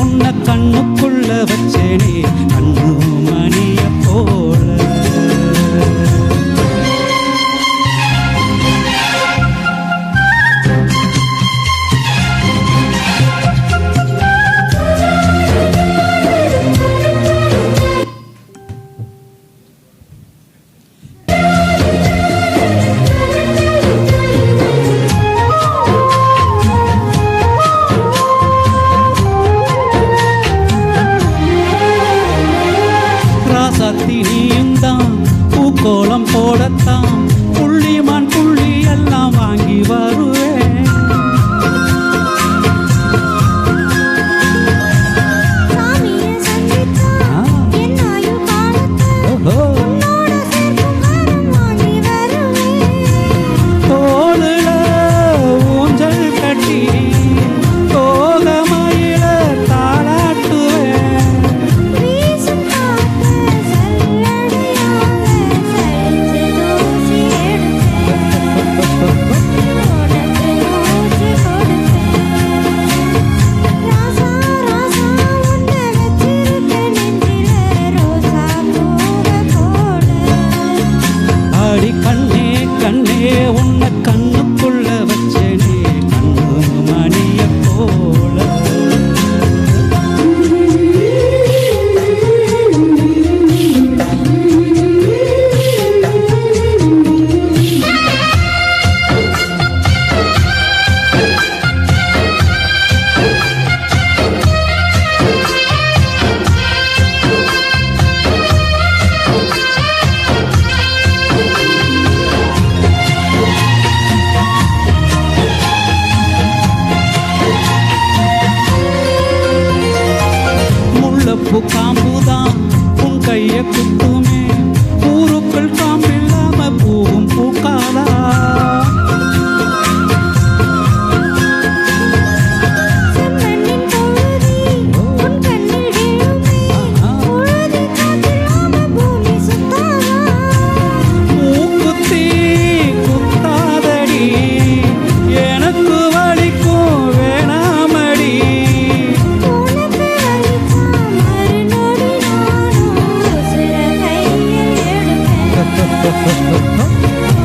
உன்னை கண்ணுக்குள்ள வச்சேனே கண்ணு பாம்புதான் உன் கையை குத்துமே. Oh, oh, oh.